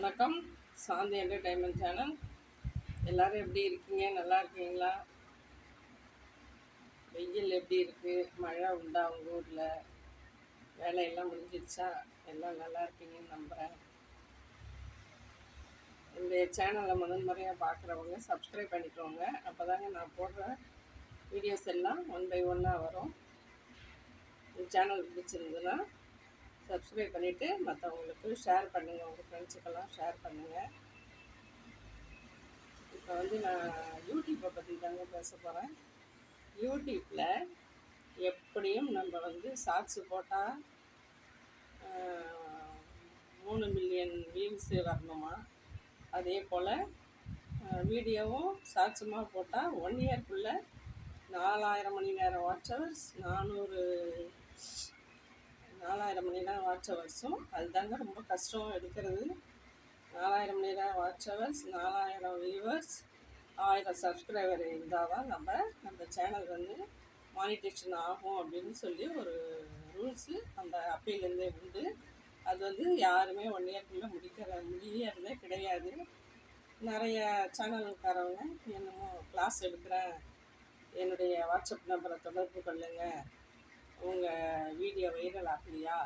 வணக்கம். சாந்தி entertainment channel எல்லோரும் எப்படி இருக்கீங்க? நல்லா இருக்கீங்களா? வெயில் எப்படி இருக்குது மழை உண்டா உங்கள் ஊரில்? வேலையெல்லாம் முடிஞ்சிருச்சா? எல்லாம் நல்லா இருக்கீங்கன்னு நம்புகிறேன் என்னுடைய சேனலை முதல் முறையாக பார்க்குறவங்க சப்ஸ்கிரைப் பண்ணிக்கோங்க. அப்போ தாங்க நான் போடுற வீடியோஸ் எல்லாம் ஒன் பை ஒன்னாக வரும். இந்த சேனல் பிடிச்சிருந்ததுன்னா சப்ஸ்கிரைப் பண்ணிவிட்டு மற்றவங்களுக்கு ஷேர் பண்ணுங்கள் உங்கள் ஃப்ரெண்ட்ஸுக்கெல்லாம் ஷேர் பண்ணுங்கள் இப்போ வந்து நான் யூடியூப்பை பற்றி தாங்க பேச போகிறேன் யூடியூப்பில் எப்படியும் நம்ம வந்து ஷார்ட்ஸு போட்டால் மூணு மில்லியன் வியூஸு வரணுமா? அதே போல் வீடியோவும் சாட்சமாக போட்டால் ஒன் இயர்க்குள்ளே நாலாயிரம் மணி நேரம் வாட்ச் ஹவர்ஸ் நானூறு நாலாயிரம் மணி நேரம் வாட்ச் ஹவர்ஸும் அதுதாங்க ரொம்ப கஷ்டம் எடுக்கிறது. நாலாயிரம் மணி நேரம் வாட்ச் ஹவர்ஸ் நாலாயிரம் வியூவர்ஸ் ஆயிரம் சப்ஸ்கிரைபர் இருந்தால் தான் நம்ம நம்ம சேனல் வந்து மானிட்டேஷன் ஆகும் அப்படின்னு சொல்லி ஒரு ரூல்ஸு அந்த அப்பீலேருந்தே உண்டு. அது வந்து யாருமே ஒன் இயர்க்குள்ளே முடிக்கிற முடியறதே கிடையாது. நிறைய சேனல்காரவங்க என்னமோ கிளாஸ் எடுக்கிறேன். என்னுடைய வாட்ஸ்அப் நம்பரை தொடர்பு கொள்ளுங்கள் உங்கள் வீடியோ வைரல் ஆகலையா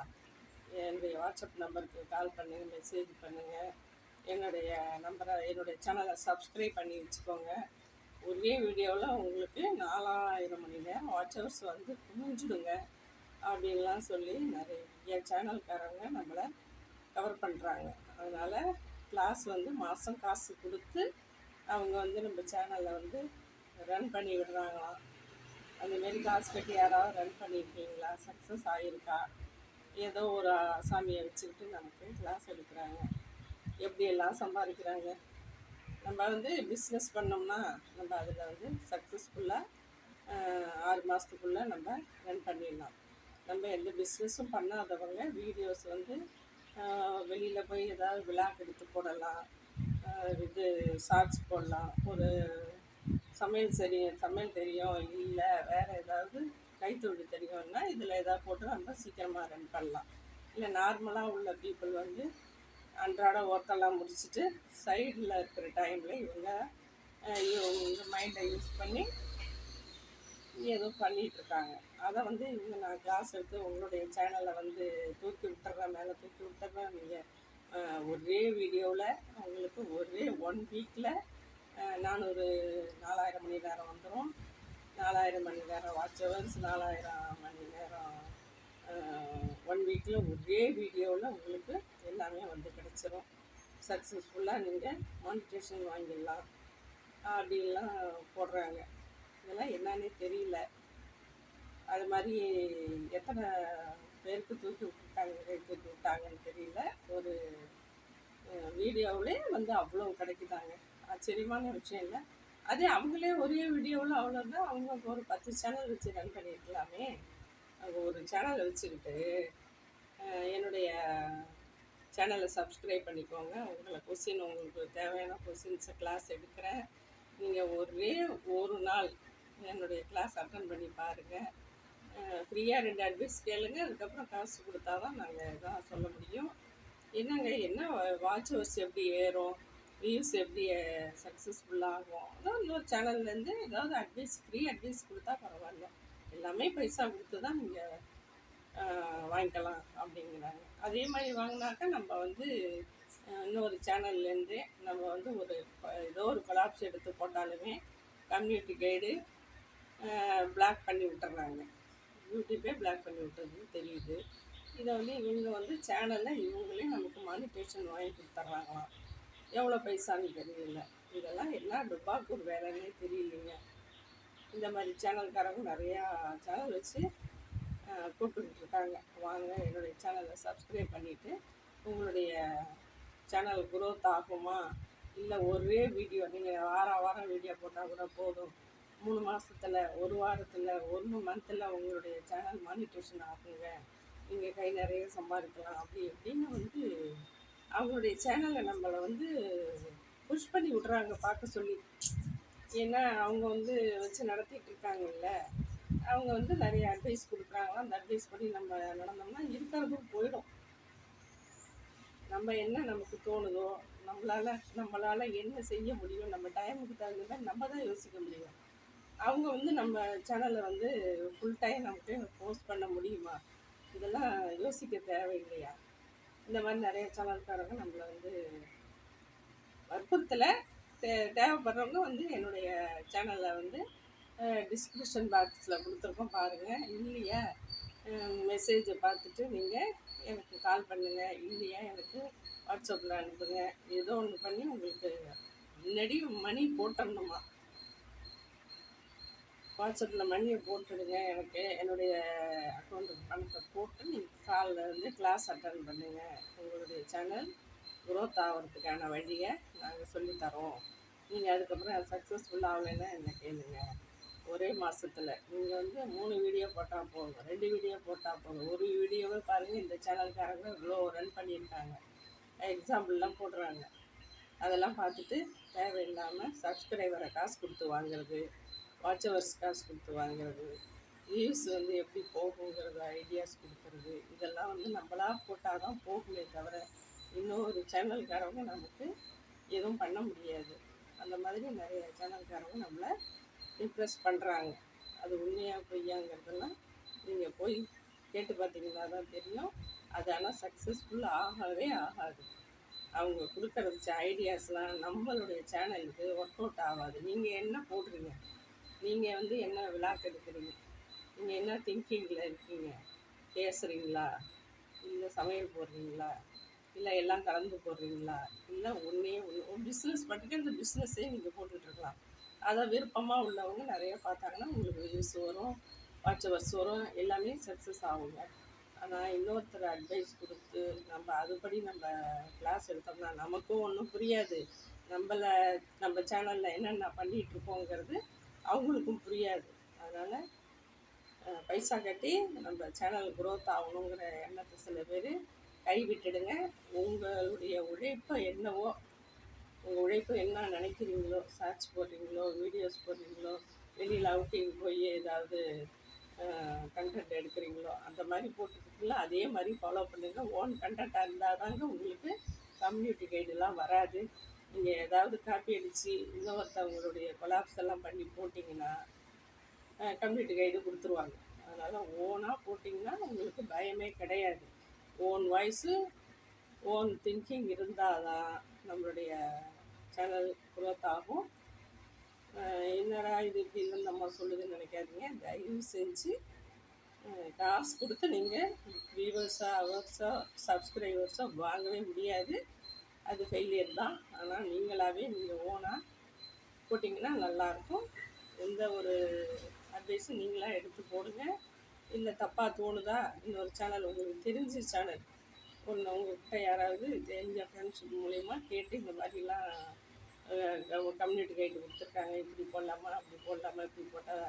என்னுடைய வாட்ஸ்அப் நம்பருக்கு கால் பண்ணுங்கள் மெசேஜ் பண்ணுங்கள் என்னுடைய நம்பரை என்னுடைய சேனலை சப்ஸ்கிரைப் பண்ணி வச்சுக்கோங்க. ஒரே வீடியோவில் உங்களுக்கு நாலாயிரம் மணி நேரம் வாட்சர்ஸ் வந்து குமிஞ்சிடுங்க அப்படின்லாம் சொல்லி நிறைய சேனல்காரங்க நம்மளை கவர் பண்ணுறாங்க அதனால் கிளாஸ் வந்து மாதம் காசு கொடுத்து அவங்க வந்து நம்ம சேனலில் வந்து ரன் பண்ணி விடுறாங்களாம். அந்தமாரி காசு கட்டி யாராவது ரன் பண்ணியிருக்கீங்களா சக்ஸஸ் ஆகியிருக்கா ஏதோ ஒரு சாமியை வச்சுக்கிட்டு நமக்கு கிளாஸ் எடுக்கிறாங்க. எப்படியெல்லாம் சம்பாதிக்கிறாங்க? நம்ம வந்து பிஸ்னஸ் பண்ணோம்னா நம்ம அதில் வந்து சக்ஸஸ்ஃபுல்லாக ஆறு மாதத்துக்குள்ளே நம்ம ரன் பண்ணிடலாம். நம்ம எந்த பிஸ்னஸும் பண்ணாதவங்க வீடியோஸ் வந்து வெளியில் போய் ஏதாவது விழாக்கு எடுத்து போடலாம். இது ஷார்ட்ஸ் போடலாம். ஒரு சமையல் சரி சமையல் தெரியும் இல்லை வேறு ஏதாவது கைத்தொழில் தெரியும்னா இதில் ஏதாவது போட்டு நம்ம சீக்கிரமாக ரன் பண்ணலாம். இல்லை நார்மலாக உள்ள பீப்புள் வந்து அன்றாட ஒர்க்கெல்லாம் முடிச்சுட்டு சைடில் இருக்கிற டைமில் இவங்க இவங்க மைண்டை யூஸ் பண்ணி ஏதோ பண்ணிகிட்ருக்காங்க அதை வந்து இவங்க நான் கிளாஸ் எடுத்து உங்களுடைய சேனலை வந்து தூக்கி விட்டுறேன் மேலே தூக்கி விட்டுறேன். நீங்கள் ஒரே வீடியோவில் அவங்களுக்கு ஒரே ஒன் வீக்கில் நானூறு நாலாயிரம் மணி நேரம் வந்துடும் நாலாயிரம் மணி நேரம் வாட்ச் ஹவர்ஸ் நாலாயிரம் மணி நேரம் ஒன் வீக்கில் ஒரே வீடியோவில் உங்களுக்கு எல்லாமே வந்து கிடச்சிரும். சக்ஸஸ்ஃபுல்லாக நீங்கள் மானிட்டேஷன் வாங்கிடலாம். அப்படின்லாம் போடுறாங்க. இதெல்லாம் என்னன்னே தெரியல. அது மாதிரி எத்தனை பேருக்கு தூக்கி விட்டுட்டாங்க தூக்கி விட்டாங்கன்னு தெரியல. ஒரு வீடியோவிலே வந்து அவ்வளோ கிடைக்குதாங்க. ஆச்சரியமான விஷயம் இல்லை. அதே அவங்களே ஒரே வீடியோவில் அவ்வளோதான் அவங்க ஒரு பத்து சேனல் வச்சு ரன் பண்ணியிருக்கலாமே. அவங்க ஒரு சேனலை வச்சுக்கிட்டு என்னுடைய சேனலை சப்ஸ்கிரைப் பண்ணிக்கோங்க. உங்களை கொஸ்டின் உங்களுக்கு தேவையான கொஸ்டின்ஸை கிளாஸ் எடுக்கிறேன். நீங்கள் ஒரே ஒரு நாள் என்னுடைய கிளாஸ் அட்டன் பண்ணி பாருங்கள் ஃப்ரீயாக ரெண்டு அட்வைஸ் கேளுங்க. அதுக்கப்புறம் காசு கொடுத்தா தான் நாங்கள் இதான் சொல்ல முடியும். என்னங்க என்ன வாட்ச் ஹவர்ஸ் எப்படி ஏறும்? வியூஸ் எப்படி சக்ஸஸ்ஃபுல்லாகும் அதான் இன்னொரு சேனல்லேருந்து ஏதாவது அட்வைஸ் ஃப்ரீ அட்வைஸ் கொடுத்தா பரவாயில்ல. எல்லாமே பைசா கொடுத்து தான் நீங்கள் வாங்கிக்கலாம் அப்படிங்கிறாங்க. அதே மாதிரி வாங்கினாக்கா நம்ம வந்து இன்னொரு சேனல்லேருந்து நம்ம வந்து ஒரு ஏதோ ஒரு கொலாப்ஸ் எடுத்து போட்டாலுமே கம்யூனிட்டி கைடு பிளாக் பண்ணி விட்டுறாங்க. யூடியூப்பே பிளாக் பண்ணி விட்டுறது தெரியுது. இதை வந்து இவங்க வந்து சேனலில் இவங்களே நமக்கு மானிட்டேஷன் வாங்கி கொடுத்துட்றாங்களாம் எவ்வளோ பைசான்னு தெரியல. இதெல்லாம் என்ன டுபாக்கூர் வேலைன்னே தெரியலைங்க. இந்த மாதிரி சேனல்காரங்க நிறையா சேனல் வச்சு கூப்பிட்டுருக்காங்க வாங்க என்னுடைய சேனலை சப்ஸ்கிரைப் பண்ணிவிட்டு உங்களுடைய சேனல் குரோத் ஆகுமா? இல்லை ஒரே வீடியோ நீங்கள் வாரம் வாரம் வீடியோ போட்டால் கூட போதும். மூணு மாதத்தில் ஒரு வாரத்தில் ஒன்று மந்தில் உங்களுடைய சேனல் மானிட்டேஷன் ஆகுங்க. நீங்கள் கை நிறைய சம்பாதிக்கலாம். அப்படி இப்படின்னு வந்து அவங்களுடைய சேனலை நம்மளை வந்து புஷ் பண்ணி விட்றாங்க பார்க்க சொல்லி. ஏன்னா அவங்க வந்து வச்சு நடத்திட்டு இருக்காங்கல்ல. அவங்க வந்து நிறைய அட்வைஸ் கொடுக்குறாங்களா அந்த அட்வைஸ் படி நம்ம நடந்தோம்னா இருக்கிறதும் போயிடும். நம்ம என்ன நமக்கு தோணுதோ நம்மளால் நம்மளால் என்ன செய்ய முடியும் நம்ம டைமுக்கு தகுந்த மாதிரி நம்ம தான் யோசிக்க முடியும். அவங்க வந்து நம்ம சேனலை வந்து ஃபுல் டைம் நமக்கு போஸ்ட் பண்ண முடியுமா? இதெல்லாம் யோசிக்க தேவையில்லையா? இந்த மாதிரி நிறைய சேனல்காரங்க நம்மளை வந்து வற்புறுத்தலை. தே தேவைப்படுறவங்க வந்து என்னுடைய சேனலில் வந்து டிஸ்கிரிப்ஷன் பாக்ஸில் கொடுத்துருக்கோம் பாருங்கள் இல்லையா? மெசேஜை பார்த்துட்டு நீங்கள் எனக்கு கால் பண்ணுங்கள் இல்லையா? எனக்கு வாட்ஸ்அப்பில் அனுப்புங்க. ஏதோ ஒன்று பண்ணி உங்களுக்கு முன்னாடி மணி போட்டுடணுமா? வாட்ஸ்அப்பில் மணியை போட்டுடுங்க. எனக்கு என்னுடைய அக்கௌண்ட்டுக்கு பணத்தை போட்டு நீங்கள் காலில் வந்து கிளாஸ் அட்டன் பண்ணுங்கள் உங்களுடைய சேனல் க்ரோத் ஆகிறதுக்கான வழியை நாங்கள் சொல்லித்தரோம் நீங்கள் அதுக்கப்புறம் அது சக்ஸஸ்ஃபுல் ஆகலைன்னா என்ன கேளுங்க. ஒரே மாதத்தில் நீங்கள் வந்து மூணு வீடியோ போட்டால் போதும் ரெண்டு வீடியோ போட்டால் போதும். ஒரு வீடியோவே பாருங்கள் இந்த சேனல்காரங்க இவ்வளோ ரன் பண்ணியிருக்காங்க. எக்ஸாம்பிள்லாம் போடுறாங்க. அதெல்லாம் பார்த்துட்டு தேவையில்லாமல் சப்ஸ்கிரைபரை காசு கொடுத்து வாங்குறது வாட்சவர்ஸ் காசு கொடுத்து வாங்குறது வியூஸ் வந்து எப்படி போகுங்கிறது ஐடியாஸ் கொடுக்குறது இதெல்லாம் வந்து நம்மளா போட்டால் தான் போகுமே தவிர இன்னொரு சேனல்காரவங்க நமக்கு எதுவும் பண்ண முடியாது. அந்த மாதிரி நிறைய சேனல்காரவங்க நம்மளை இம்ப்ரெஸ் பண்ணுறாங்க அது உண்மையாக பொய்யாங்கிறதெல்லாம் நீங்கள் போய் கேட்டு பார்த்தீங்கன்னா தான் தெரியும். அது ஆனால் சக்ஸஸ்ஃபுல் ஆகவே ஆகாது. அவங்க கொடுக்குற ஐடியாஸ்லாம் நம்மளுடைய சேனலுக்கு ஒர்க் அவுட் ஆகாது. நீங்கள் என்ன போடுறீங்க? நீங்கள் வந்து என்ன விழாக்கு எடுக்கிறீங்க? நீங்கள் என்ன திங்கிங்கில் இருக்கீங்க? பேசுகிறீங்களா இல்லை சமையல் போடுறீங்களா? இல்லை எல்லாம் கலந்து போடுறீங்களா? இல்லை ஒன்றே ஒன்று பிஸ்னஸ் பண்ணிட்டு அந்த பிஸ்னஸே நீங்கள் போட்டுட்ருக்கலாம் அதை விருப்பமாக உள்ளவங்க நிறைய பார்த்தாங்கன்னா உங்களுக்கு வியூஸ் வரும் வாட்சவர்ஸ் வரும் எல்லாமே சக்ஸஸ் ஆகுங்க. ஆனால் இன்னொருத்தர் அட்வைஸ் கொடுத்து நம்ம அதுபடி நம்ம கிளாஸ் எடுத்தோம்னா நமக்கும் ஒன்றும் புரியாது. நம்மளை நம்ம சேனலில் என்னென்ன பண்ணிகிட்ருக்கோங்கிறது அவங்களுக்கும் புரியாது. அதனால் பைசா கட்டி நம்ம சேனல் க்ரோத் ஆகணுங்கிற எண்ணத்தை சில பேர் கைவிட்டுடுங்க. உங்களுடைய உழைப்பை என்னவோ உங்கள் உழைப்பு என்ன நினைக்கிறீங்களோ சர்ச் போடுறீங்களோ வீடியோஸ் போடுறீங்களோ வெளியில் அவுட்டிங் போய் ஏதாவது கண்டென்ட் எடுக்கிறீங்களோ அந்த மாதிரி போட்டுக்கிட்டுல அதே மாதிரி ஃபாலோ பண்ணுங்கள் ஓன் கண்டென்ட்டாக இருந்தால் தாங்க உங்களுக்கு கம்யூனிட்டி கைடெலாம் வராது. நீங்கள் ஏதாவது காப்பி அடித்து இன்னொருத்தவங்களுடைய கொலாப்ஸ் எல்லாம் பண்ணி போட்டிங்கன்னா கம்யூனிட்டி கைடு கொடுத்துருவாங்க. அதனால் ஓனாக போட்டிங்கன்னா உங்களுக்கு பயமே கிடையாது. ஓன் வாய்ஸு ஓன் திங்கிங் இருந்தால் தான் நம்மளுடைய சேனல் குரோத் ஆகும். என்னடா இது இப்படின்னு நம்ம சொல்லுதுன்னு நினைக்காதீங்க. தயவு செஞ்சு காசு கொடுத்து நீங்கள் வியூவர்ஸாக அவர்ஸோ சப்ஸ்கிரைபர்ஸோ வாங்கவே முடியாது. அது ஃபெயிலியர் தான். ஆனால் நீங்களாகவே நீங்கள் ஓனாக போட்டிங்கன்னா நல்லாயிருக்கும். எந்த ஒரு அட்வைஸும் நீங்களாக எடுத்து போடுங்க. இல்லை தப்பாக தோணுதா? இன்னொரு சேனல் உங்களுக்கு தெரிஞ்ச சேனல் ஒன்று உங்கள்கிட்ட யாராவது தெரிஞ்ச ஃப்ரெண்ட்ஸ் மூலயமா கேட்டு இந்த மாதிரிலாம் கம்யூனிட்டி கைடு கொடுத்துருக்காங்க. இப்படி போடலாமா? அப்படி போடலாமா? இப்படி போட்டால்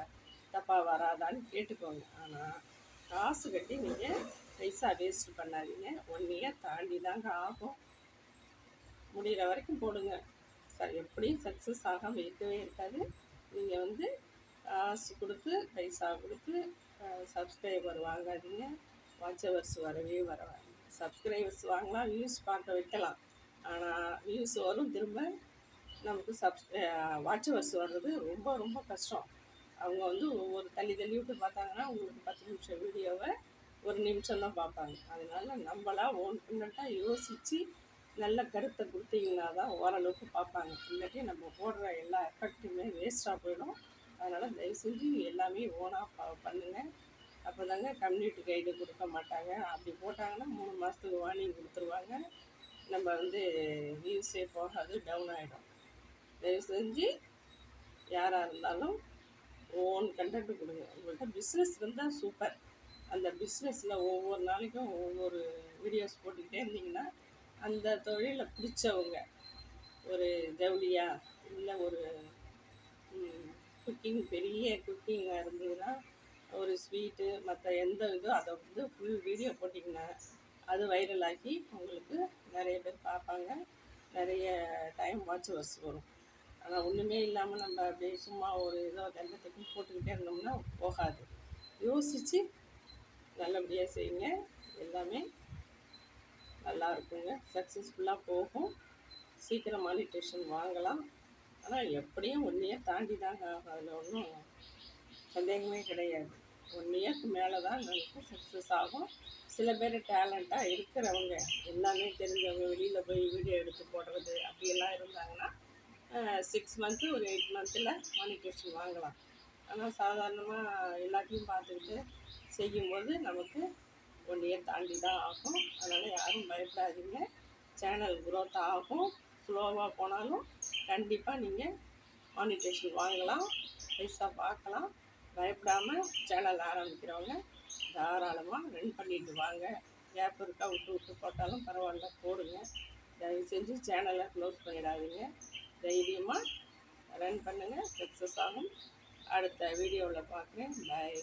தப்பாக வராதான்னு கேட்டுக்கோங்க. ஆனால் காசு கட்டி நீங்கள் பைசா வேஸ்ட் பண்ணாதீங்க. ஒன் இயர் தாண்டி தாங்க ஆகும். முடிகிற வரைக்கும் போடுங்க. சார் எப்படியும் சக்ஸஸ் ஆகாமல் இருக்கவே இருக்காது. நீங்கள் வந்து காசு கொடுத்து பைசா கொடுத்து சப்ஸ்கிரைபர் வாங்காதீங்க. வாட்சவர்ஸ் வரவே வராங்க சப்ஸ்கிரைபர்ஸ் வாங்கலாம் வியூஸ் பார்க்க வைக்கலாம். ஆனால் வியூஸ் வரும் திரும்ப. நமக்கு சப்ஸ் வாட்சவர்ஸ் வர்றது ரொம்ப ரொம்ப கஷ்டம். அவங்க வந்து ஒவ்வொரு தள்ளி தள்ளி விட்டு பார்த்தாங்கன்னா உங்களுக்கு பத்து நிமிஷம் வீடியோவை ஒரு நிமிஷம் தான் பார்ப்பாங்க. அதனால நம்மளாக ஓன் பின்னட்டாக யோசித்து நல்ல கருத்தை கொடுத்தீங்கன்னா தான் ஓரளவுக்கு பார்ப்பாங்க. இல்லாட்டி நம்ம போடுற எல்லா எஃபெக்ட்டுமே வேஸ்ட்டாக போயிடும். அதனால் தயவு செஞ்சு எல்லாமே ஓனாக பண்ணுங்கள் அப்போ தாங்க கம்யூனிட்டி கைடு கொடுக்க மாட்டாங்க. அப்படி போட்டாங்கன்னா மூணு மாதத்துக்கு வார்னிங் கொடுத்துருவாங்க. நம்ம வந்து வியூஸே போகாது டவுன் ஆகிடும் தயவு செஞ்சு யாராக இருந்தாலும் ஓன் கண்டென்ட் கொடுங்க. உங்கள்கிட்ட பிஸ்னஸ் இருந்தால் சூப்பர் அந்த பிஸ்னஸில் ஒவ்வொரு நாளைக்கும் ஒவ்வொரு வீடியோஸ் போட்டுக்கிட்டே இருந்தீங்கன்னா அந்த தொழிலை பிடிச்சவங்க ஒரு ஜவுளியாக இல்லை ஒரு குக்கிங் பெரிய குக்கிங்காக இருந்ததுன்னா ஒரு ஸ்வீட்டு மற்ற எந்த இதோ அதை வந்து ஃபுல் வீடியோ போட்டிங்கன்னா அது வைரல் ஆக்கி உங்களுக்கு நிறைய பேர் பார்ப்பாங்க. நிறைய டைம் வாட்சவர்ஸ் வரும். ஆனால் ஒன்றுமே இல்லாமல் நம்ம அப்படியே சும்மா ஒரு ஏதோ தண்டத்துக்கு போட்டுக்கிட்டே இருந்தோம்னா போகாது. யோசித்து நல்லபடியாக செய்யுங்க. எல்லாமே நல்லா இருக்குங்க. சக்ஸஸ்ஃபுல்லாக போகும். சீக்கிரம் மானிட்டேஷன் வாங்கலாம். ஆனால் எப்படியும் ஒன் இயர் தாண்டி தான் ஆகும் அதில் ஒன்றும் சந்தேகமே கிடையாது. ஒன் இயர்க்கு மேலே தான் நமக்கு சக்ஸஸ் ஆகும். சில பேர் டேலண்ட்டாக இருக்கிறவங்க எல்லாமே தெரிஞ்சவங்க வெளியில் போய் வீடியோ எடுத்து போடுறது அப்படியெல்லாம் இருந்தாங்கன்னா சிக்ஸ் மந்த்து ஒரு எயிட் மந்த்தில் மானிட்டேஷன் வாங்கலாம். ஆனால் சாதாரணமாக எல்லாத்தையும் பார்த்துக்கிட்டு செய்யும்போது நமக்கு ஒன் இயர் தாண்டி தான் ஆகும். அதனால் யாரும் பயப்படாதீங்க. சேனல் க்ரோத் ஆகும். ஸ்லோவாக போனாலும் கண்டிப்பாக நீங்கள் மானிட்டேஷன் வாங்கலாம். பைசா பார்க்கலாம். பயப்படாமல் சேனல் ஆரம்பிக்கிறவங்க தாராளமாக ரன் பண்ணிட்டு வாங்க. கேப் இருக்கா விட்டு விட்டு போட்டாலும் பரவாயில்ல போடுங்க. தயவு செஞ்சு சேனலை க்ளோஸ் பண்ணிடாதீங்க. தைரியமாக ரன் பண்ணுங்கள் சக்ஸஸ் ஆகும். அடுத்த வீடியோவில் பார்க்குறேன். பாய்